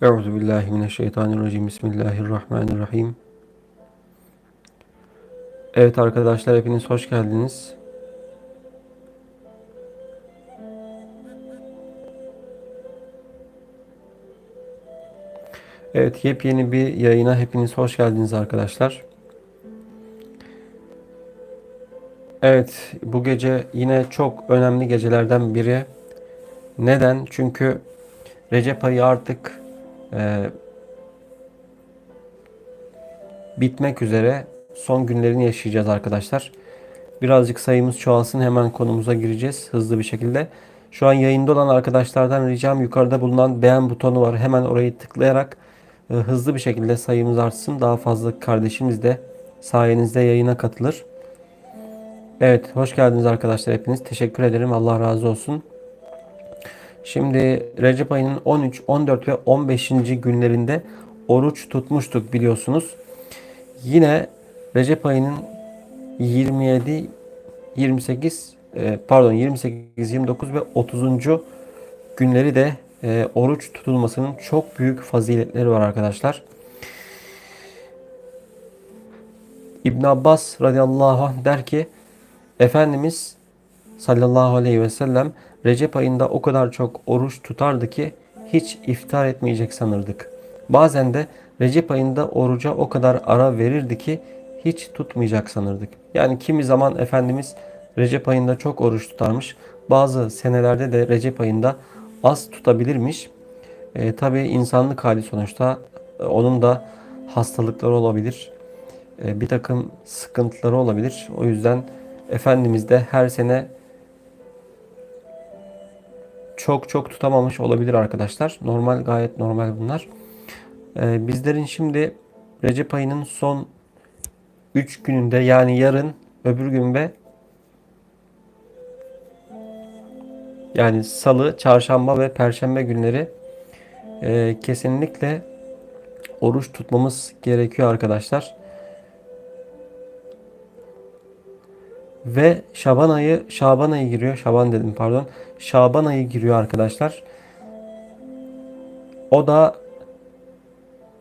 Euzu billahi mineşşeytanirracim. Bismillahirrahmanirrahim. Evet arkadaşlar hepiniz hoş geldiniz. Evet yepyeni bir yayına hepiniz hoş geldiniz arkadaşlar. Evet bu gece yine çok önemli gecelerden biri. Neden? Çünkü Recep ayı artık e, bitmek üzere son günlerini yaşayacağız arkadaşlar. Birazcık sayımız çoğalsın hemen konumuza gireceğiz hızlı bir şekilde. Şu an yayında olan arkadaşlardan ricam yukarıda bulunan beğen butonu var. Hemen orayı tıklayarak e, hızlı bir şekilde sayımız artsın. Daha fazla kardeşimiz de sayenizde yayına katılır. Evet hoş geldiniz arkadaşlar hepiniz. Teşekkür ederim. Allah razı olsun. Şimdi Recep ayının 13, 14 ve 15. günlerinde oruç tutmuştuk biliyorsunuz. Yine Recep ayının 27, 28, e, pardon 28, 29 ve 30. günleri de e, oruç tutulmasının çok büyük faziletleri var arkadaşlar. İbn Abbas radıyallahu anh der ki Efendimiz sallallahu aleyhi ve sellem Recep ayında o kadar çok oruç tutardı ki hiç iftar etmeyecek sanırdık. Bazen de Recep ayında oruca o kadar ara verirdi ki hiç tutmayacak sanırdık. Yani kimi zaman Efendimiz Recep ayında çok oruç tutarmış. Bazı senelerde de Recep ayında az tutabilirmiş. E, Tabi insanlık hali sonuçta e, onun da hastalıkları olabilir. E, bir takım sıkıntıları olabilir. O yüzden Efendimiz de her sene çok çok tutamamış olabilir arkadaşlar. Normal gayet normal bunlar. Ee, bizlerin şimdi Recep ayının son 3 gününde yani yarın öbür gün ve yani salı, çarşamba ve perşembe günleri e, kesinlikle oruç tutmamız gerekiyor arkadaşlar. Ve Şaban ayı Şaban ayı giriyor. Şaban dedim pardon. Şaban ayı giriyor arkadaşlar. O da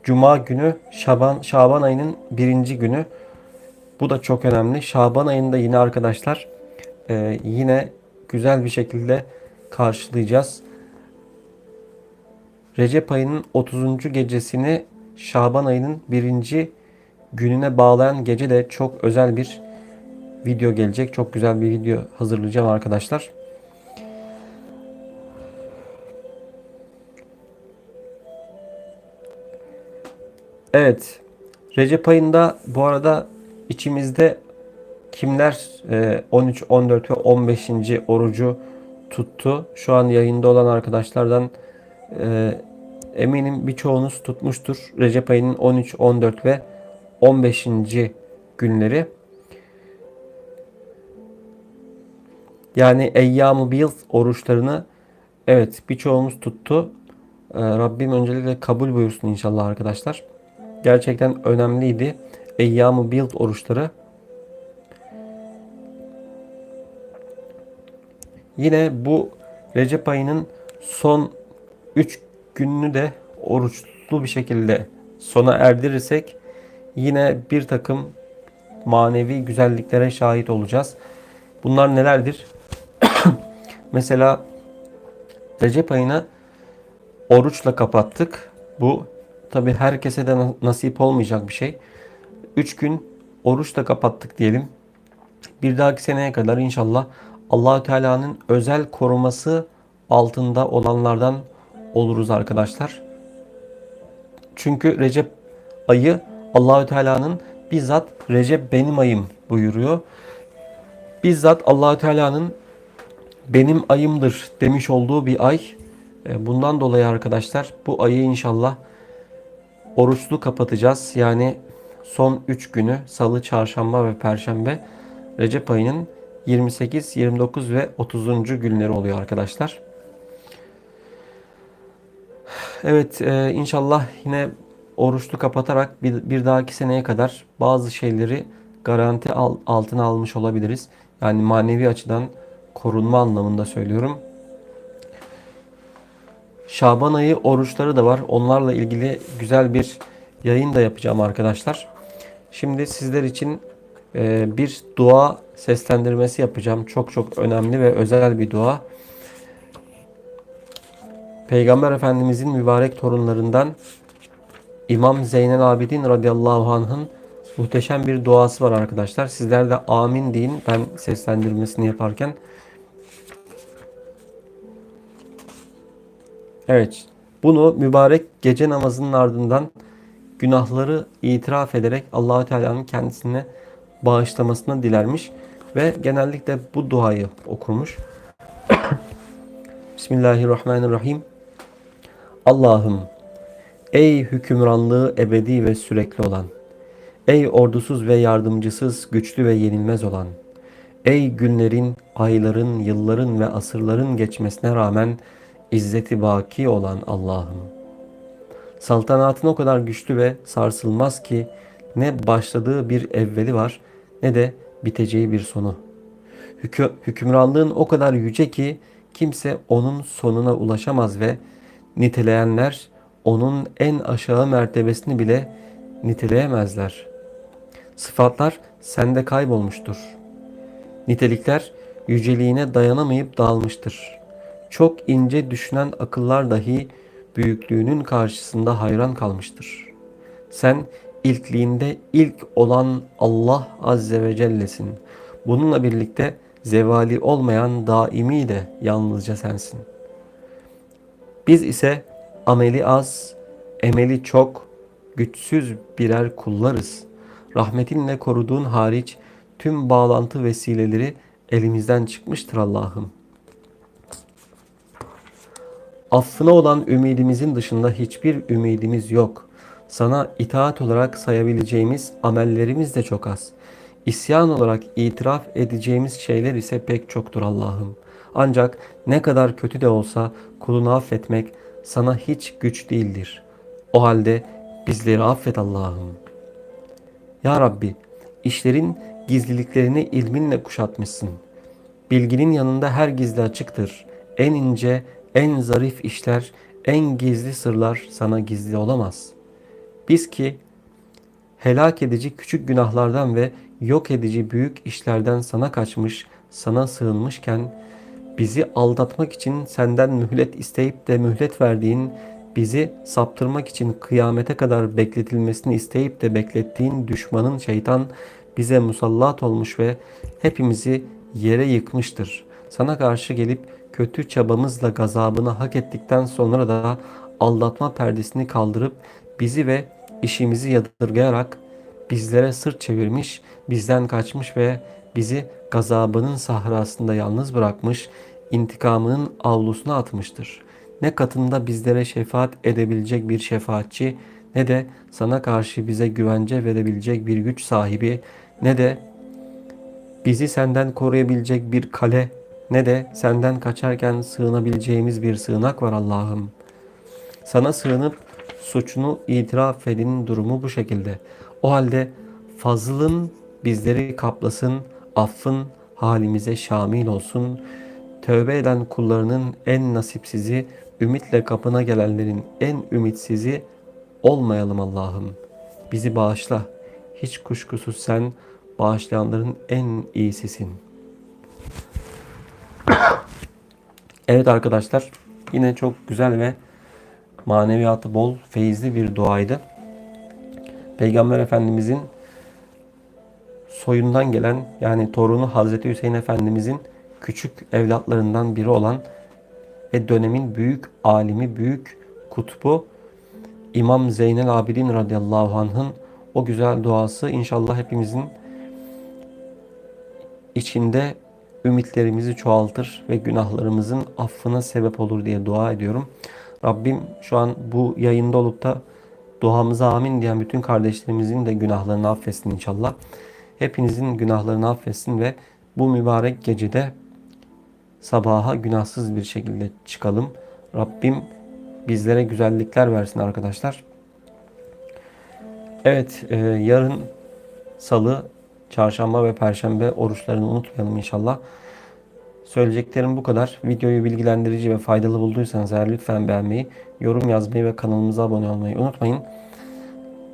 Cuma günü Şaban Şaban ayının birinci günü. Bu da çok önemli. Şaban ayında yine arkadaşlar e, yine güzel bir şekilde karşılayacağız. Recep ayının 30. gecesini Şaban ayının birinci gününe bağlayan gece de çok özel bir video gelecek. Çok güzel bir video hazırlayacağım arkadaşlar. Evet. Recep ayında bu arada içimizde kimler 13, 14 ve 15. orucu tuttu? Şu an yayında olan arkadaşlardan e, eminim birçoğunuz tutmuştur. Recep ayının 13, 14 ve 15. günleri. Yani Eyyam-ı oruçlarını evet birçoğumuz tuttu. Ee, Rabbim öncelikle kabul buyursun inşallah arkadaşlar. Gerçekten önemliydi. Eyyam-ı oruçları. Yine bu Recep ayının son 3 gününü de oruçlu bir şekilde sona erdirirsek yine bir takım manevi güzelliklere şahit olacağız. Bunlar nelerdir? Mesela Recep ayını oruçla kapattık. Bu tabi herkese de nasip olmayacak bir şey. 3 gün oruçla kapattık diyelim. Bir dahaki seneye kadar inşallah Allahü Teala'nın özel koruması altında olanlardan oluruz arkadaşlar. Çünkü Recep ayı Allahü Teala'nın bizzat Recep benim ayım buyuruyor. Bizzat Allahü Teala'nın benim ayımdır demiş olduğu bir ay. E, bundan dolayı arkadaşlar bu ayı inşallah oruçlu kapatacağız. Yani son 3 günü salı, çarşamba ve perşembe Recep ayının 28, 29 ve 30. günleri oluyor arkadaşlar. Evet e, inşallah yine oruçlu kapatarak bir, bir dahaki seneye kadar bazı şeyleri garanti altına almış olabiliriz. Yani manevi açıdan korunma anlamında söylüyorum. Şaban ayı oruçları da var. Onlarla ilgili güzel bir yayın da yapacağım arkadaşlar. Şimdi sizler için e, bir dua seslendirmesi yapacağım. Çok çok önemli ve özel bir dua. Peygamber Efendimizin mübarek torunlarından İmam Zeynel Abidin radıyallahu anh'ın muhteşem bir duası var arkadaşlar. Sizler de amin deyin ben seslendirmesini yaparken. Evet. Bunu mübarek gece namazının ardından günahları itiraf ederek Allahü Teala'nın kendisine bağışlamasını dilermiş ve genellikle bu duayı okurmuş. Bismillahirrahmanirrahim. Allah'ım ey hükümranlığı ebedi ve sürekli olan, ey ordusuz ve yardımcısız, güçlü ve yenilmez olan, ey günlerin, ayların, yılların ve asırların geçmesine rağmen izzeti baki olan Allah'ım. Saltanatın o kadar güçlü ve sarsılmaz ki ne başladığı bir evveli var ne de biteceği bir sonu. Hükü, hükümranlığın o kadar yüce ki kimse onun sonuna ulaşamaz ve niteleyenler onun en aşağı mertebesini bile niteleyemezler. Sıfatlar sende kaybolmuştur. Nitelikler yüceliğine dayanamayıp dağılmıştır. Çok ince düşünen akıllar dahi büyüklüğünün karşısında hayran kalmıştır. Sen ilkliğinde ilk olan Allah Azze ve Celle'sin. Bununla birlikte zevali olmayan daimi de yalnızca sensin. Biz ise ameli az, emeli çok, güçsüz birer kullarız. Rahmetinle koruduğun hariç tüm bağlantı vesileleri elimizden çıkmıştır Allah'ım. Affına olan ümidimizin dışında hiçbir ümidimiz yok. Sana itaat olarak sayabileceğimiz amellerimiz de çok az. İsyan olarak itiraf edeceğimiz şeyler ise pek çoktur Allah'ım. Ancak ne kadar kötü de olsa kulunu affetmek sana hiç güç değildir. O halde bizleri affet Allah'ım. Ya Rabbi, işlerin gizliliklerini ilminle kuşatmışsın. Bilginin yanında her gizli açıktır. En ince, en zarif işler, en gizli sırlar sana gizli olamaz. Biz ki helak edici küçük günahlardan ve yok edici büyük işlerden sana kaçmış, sana sığınmışken bizi aldatmak için senden mühlet isteyip de mühlet verdiğin, bizi saptırmak için kıyamete kadar bekletilmesini isteyip de beklettiğin düşmanın şeytan bize musallat olmuş ve hepimizi yere yıkmıştır. Sana karşı gelip kötü çabamızla gazabını hak ettikten sonra da aldatma perdesini kaldırıp bizi ve işimizi yadırgayarak bizlere sırt çevirmiş, bizden kaçmış ve bizi gazabının sahrasında yalnız bırakmış, intikamının avlusuna atmıştır. Ne katında bizlere şefaat edebilecek bir şefaatçi, ne de sana karşı bize güvence verebilecek bir güç sahibi, ne de bizi senden koruyabilecek bir kale, ne de senden kaçarken sığınabileceğimiz bir sığınak var Allah'ım. Sana sığınıp suçunu itiraf edin durumu bu şekilde. O halde fazlın bizleri kaplasın, affın halimize şamil olsun. Tövbe eden kullarının en nasipsizi, ümitle kapına gelenlerin en ümitsizi olmayalım Allah'ım. Bizi bağışla. Hiç kuşkusuz sen bağışlayanların en iyisisin. Evet arkadaşlar yine çok güzel ve maneviyatı bol, feyizli bir duaydı. Peygamber Efendimizin soyundan gelen yani torunu Hazreti Hüseyin Efendimizin küçük evlatlarından biri olan ve dönemin büyük alimi, büyük kutbu İmam Zeynel Abidin radıyallahu anh'ın o güzel duası inşallah hepimizin içinde ümitlerimizi çoğaltır ve günahlarımızın affına sebep olur diye dua ediyorum. Rabbim şu an bu yayında olup da duamıza amin diyen bütün kardeşlerimizin de günahlarını affetsin inşallah. Hepinizin günahlarını affetsin ve bu mübarek gecede sabaha günahsız bir şekilde çıkalım. Rabbim bizlere güzellikler versin arkadaşlar. Evet, e, yarın salı, çarşamba ve perşembe oruçlarını unutmayalım inşallah. Söyleyeceklerim bu kadar. Videoyu bilgilendirici ve faydalı bulduysanız eğer lütfen beğenmeyi, yorum yazmayı ve kanalımıza abone olmayı unutmayın.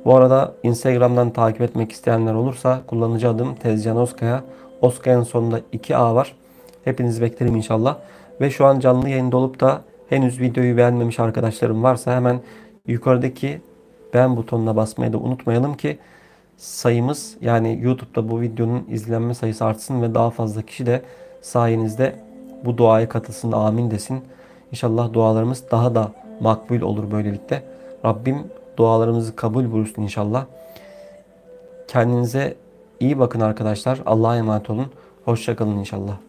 Bu arada Instagram'dan takip etmek isteyenler olursa kullanıcı adım Tezcan Oskaya. Oskaya'nın sonunda 2A var. Hepinizi beklerim inşallah. Ve şu an canlı yayında olup da henüz videoyu beğenmemiş arkadaşlarım varsa hemen yukarıdaki beğen butonuna basmayı da unutmayalım ki sayımız yani YouTube'da bu videonun izlenme sayısı artsın ve daha fazla kişi de sayenizde bu duaya katılsın amin desin. İnşallah dualarımız daha da makbul olur böylelikle. Rabbim dualarımızı kabul buyursun inşallah. Kendinize iyi bakın arkadaşlar. Allah'a emanet olun. Hoşçakalın inşallah.